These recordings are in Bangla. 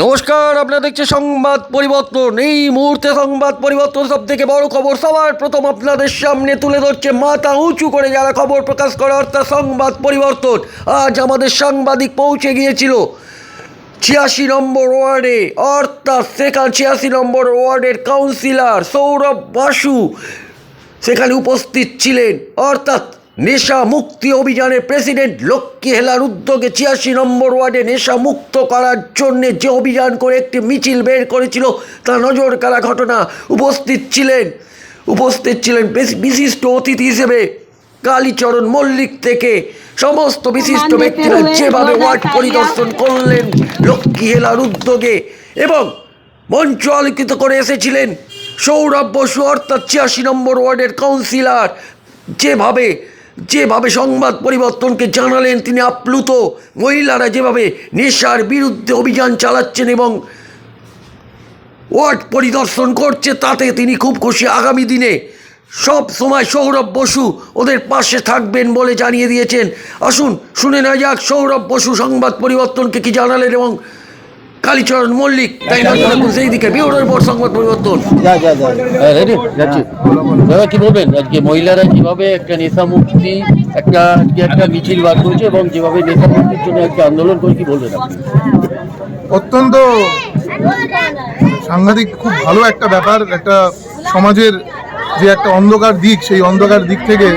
নমস্কার, আপনারা দেখছে সংবাদ পরিবর্তন। এই মুহূর্তে সংবাদ পরিবর্তন সব থেকে বড় খবর, সবার প্রথম আপনাদের সামনে তুলে ধরছে মাথা উঁচু করে যারা খবর প্রকাশ করে অর্থাৎ সংবাদ পরিবর্তন। আজ আমাদের সাংবাদিক পৌঁছে গিয়েছিল ছিয়াশি নম্বর ওয়ার্ডে, অর্থাৎ সেখানে ছিয়াশি নম্বর ওয়ার্ডের কাউন্সিলর সৌরভ বাসু সেখানে উপস্থিত ছিলেন। অর্থাৎ নেশা মুক্তি অভিযানের প্রেসিডেন্ট লক্ষ্মী হেলার উদ্যোগে ছিয়াশি নম্বর ওয়ার্ডে নেশা মুক্ত করার জন্যে যে অভিযান করে একটি মিছিল বের করেছিল তা নজর কাড়া ঘটনা উপস্থিত ছিলেন। উপস্থিত ছিলেন বিশিষ্ট অতিথি হিসেবে কালীচরণ মল্লিক থেকে সমস্ত বিশিষ্ট ব্যক্তিরা যেভাবে ওয়ার্ড পরিদর্শন করলেন লক্ষ্মী হেলার উদ্যোগে এবং মঞ্চ আলোকিত করে এসেছিলেন সৌরভ বসু অর্থাৎ ছিয়াশি নম্বর ওয়ার্ডের কাউন্সিলর। যেভাবে যেভাবে সংবাদ পরিবর্তনকে জানালেন, তিনি আপ্লুত। মহিলারা যেভাবে নেশার বিরুদ্ধে অভিযান চালাচ্ছেন এবং ওয়ার্ড পরিদর্শন করছে, তাতে তিনি খুব খুশি। আগামী দিনে সব সময় সৌরভ বসু ওদের পাশে থাকবেন বলে জানিয়ে দিয়েছেন। আসুন, শুনে নেওয়া যাক সৌরভ বসু সংবাদ পরিবর্তনকে কি জানালেন এবং কালীচরণ মল্লিক তাই সেই দিকে বিউরোর পর সংবাদ পরিবর্তন। যা যা যা হ্যাঁ রেডি যাচ্ছি। দাদা কি বলবেন? আজকে মহিলারা কীভাবে একটা নেশা মুক্তি একটা আজকে একটা মিছিল বার করেছে এবং যেভাবে নেশা মুক্তির জন্য একটা আন্দোলন করে কি বলবেন অত্যন্ত সাংঘাতিক খুব ভালো একটা ব্যাপার একটা সমাজের যে একটা অন্ধকার দিক সেই অন্ধকার দিক থেকে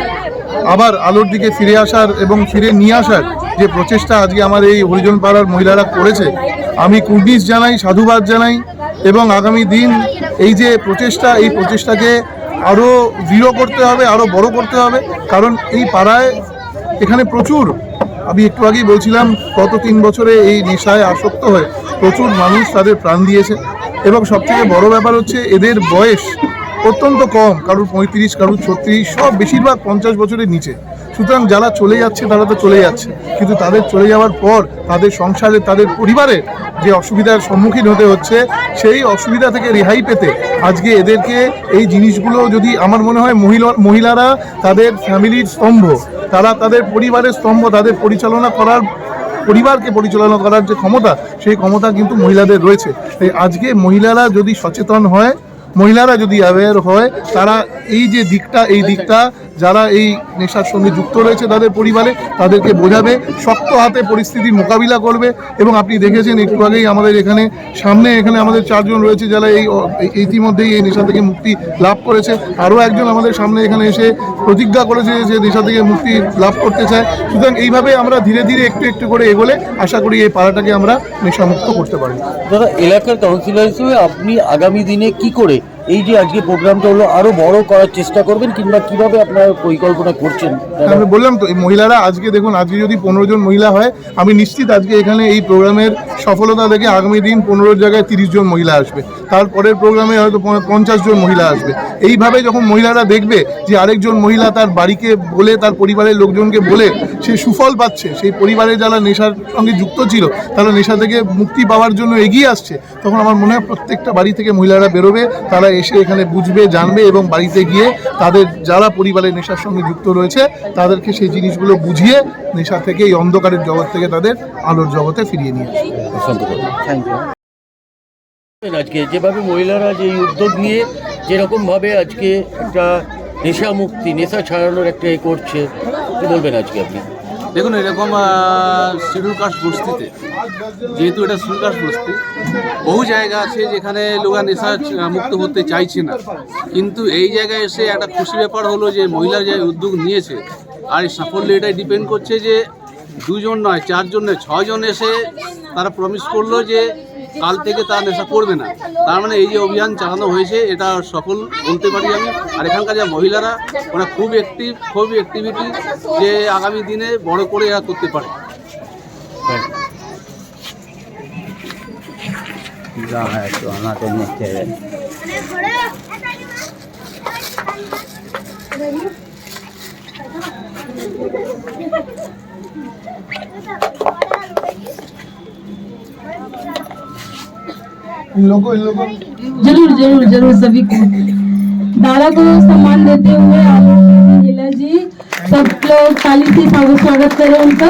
আবার আলোর দিকে ফিরে আসার এবং ফিরে নিয়ে আসার যে প্রচেষ্টা আজকে আমার এই হরিজন পাড়ার মহিলারা করেছে আমি কুর্নিশ জানাই, সাধুবাদ জানাই এবং আগামী দিন এই যে প্রচেষ্টা, এই প্রচেষ্টাকে আরও দৃঢ় করতে হবে আরও বড় করতে হবে। কারণ এই পাড়ায় এখানে প্রচুর, আমি একটু আগেই বলছিলাম, গত তিন বছরে এই নেশায় আসক্ত হয়ে প্রচুর মানুষ তাদের প্রাণ দিয়েছে এবং সবথেকে বড় ব্যাপার হচ্ছে এদের বয়স অত্যন্ত কম, কারোর পঁয়ত্রিশ, কারোর ছত্রিশ, সব বেশিরভাগ পঞ্চাশ বছরের নিচে। সুতরাং যারা চলে যাচ্ছে তারা তো চলে যাচ্ছে। কিন্তু তাদের চলে যাওয়ার পর তাদের সংসারে, তাদের পরিবারে যে অসুবিধার সম্মুখীন হতে হচ্ছে, সেই অসুবিধা থেকে রেহাই পেতে আজকে এদেরকে এই জিনিসগুলো যদি আমার মনে হয় মহিলা, মহিলারা তাদের ফ্যামিলির স্তম্ভ, তারা তাদের পরিবারের স্তম্ভ, তাদের পরিচালনা করার, পরিবারকে পরিচালনা করার যে ক্ষমতা, সেই ক্ষমতা কিন্তু মহিলাদের রয়েছে। তাই আজকে মহিলারা যদি সচেতন হয়, মহিলারা যদি অ্যাওয়্যার হয়, তারা এই যে দিকটা, এই দিকটা যারা এই নেশার সঙ্গে যুক্ত রয়েছে তাদের পরিবারে, তাদেরকে বোঝাবে, শক্ত হাতে পরিস্থিতির মোকাবিলা করবে এবং আপনি দেখেছেন একটু আগেই আমাদের এখানে, সামনে এখানে আমাদের চারজন রয়েছে যারা এই ইতিমধ্যেই এই নেশা থেকে মুক্তি লাভ করেছে। আরও একজন আমাদের সামনে এখানে এসে প্রতিজ্ঞা করেছে যে নেশা থেকে মুক্তি লাভ করতে চায়। সুতরাং এইভাবে আমরা ধীরে ধীরে একটু একটু করে এগোলে আশা করি এই পাড়াটাকে আমরা নেশামুক্ত করতে পারি। দাদা, এলাকার কাউন্সিলর হিসেবে আপনি আগামী দিনে কি করে এই যে আজকে প্রোগ্রামটা হলো, আরও বড় করার চেষ্টা করবেন কিংবা কীভাবে আপনারা পরিকল্পনা করছেন? আমি বললাম তো, এই মহিলারা আজকে দেখুন, আজকে যদি পনেরো জন মহিলা হয়, আমি নিশ্চিত আজকে এখানে এই প্রোগ্রামের সফলতা দেখে আগামী দিন পনেরো জায়গায় তিরিশ জন মহিলা আসবে। তারপরের প্রোগ্রামে হয়তো পঞ্চাশ জন মহিলা আসবে। এইভাবে যখন মহিলারা দেখবে যে আরেকজন মহিলা তার বাড়িকে বলে, তার পরিবারের লোকজনকে বলে, সে সুফল পাচ্ছে, সেই পরিবারে যারা নেশার সঙ্গে যুক্ত ছিল, তারা নেশা থেকে মুক্তি পাওয়ার জন্য এগিয়ে আসছে, তখন আমার মনে হয় প্রত্যেকটা বাড়ি থেকে মহিলারা বেরোবে, তারা এসে এখানে বুঝবে জানবে এবং বাড়িতে গিয়ে তাদের যারা পরিবারের নেশার সঙ্গে যুক্ত রয়েছে তাদেরকে সেই জিনিসগুলো বুঝিয়ে নেশা থেকে এই অন্ধকারের জগৎ থেকে তাদের আলোর জগতে ফিরিয়ে নিয়ে আজকে যেভাবে মহিলারা যে উদ্যোগ নিয়ে যেরকম ভাবে আজকে একটা নেশা মুক্তি নেশা ছাড়ানোর একটা এ করছে কি বলবেন আজকে আপনি? দেখুন, এরকম শিডিউল কাস্ট বস্তিতে, যেহেতু এটা শিডিউল কাস্ট বস্তি, বহু জায়গা আছে যেখানে লোকা নেশা মুক্ত হতে চাইছে না। কিন্তু এই জায়গায় এসে একটা খুশি ব্যাপার হলো যে মহিলা যে উদ্যোগ নিয়েছে, আর এই সাফল্য এটাই ডিপেন্ড করছে যে দুজন নয়, চারজন নয় ছজন এসে তারা প্রমিস করল যে কাল থেকে তার নেশা করবে না। তার মানে এই যে অভিযান চালানো হয়েছে, এটা সফল বলতে পারি আমি। আর এখানকার যে মহিলারা, ওরা খুব অ্যাক্টিভ খুব অ্যাক্টিভিটি যে আগামী দিনে বড় করে এরা করতে পারে। ज़रूर ज़रूर ज़रूर सभी को। दादा को सम्मान देते हुए हिला जी, सब लोग ताली से स्वागत करें उनका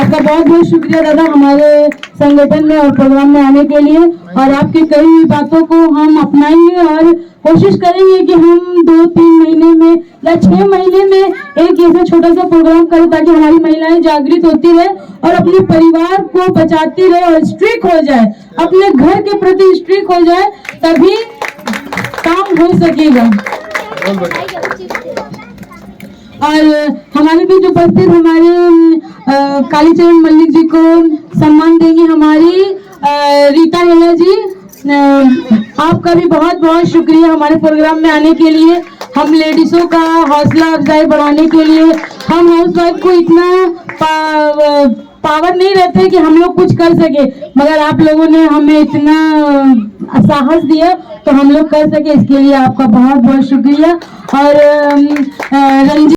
आपका बहुत बहुत शुक्रिया दादा हमारे संगठन में और प्रोग्राम में आने के लिए। और आपकी कई बातों को हम अपनाएँगे और कोशिश करेंगे कि हम दो तीन महीने में या छह महीने में एक ऐसा छोटा सा प्रोग्राम करें ताकि हमारी महिलाएँ जागृत होती रहे और अपने परिवार को बचाती रहे और स्ट्रिक हो जाए। अपने घर के प्रति स्ट्रिक हो जाए, तभी काम हो सकेगा। और हमारे बीच उपस्थित हमारे कालीचरण मल्लिक जी को सम्मान देंगी हमारी रीता हेला जी। आपका भी बहुत बहुत शुक्रिया हमारे प्रोग्राम में आने के लिए। हम लेडीजों का हौसला अफजाई बढ़ाने के लिए हम हाउस वाइफ को इतना पा, पावर नहीं रहते कि हम लोग कुछ कर सके। मगर आप लोगों ने हमें इतना साहस दिया तो हम लोग कर सके। इसके लिए आपका बहुत बहुत शुक्रिया। और रंजीत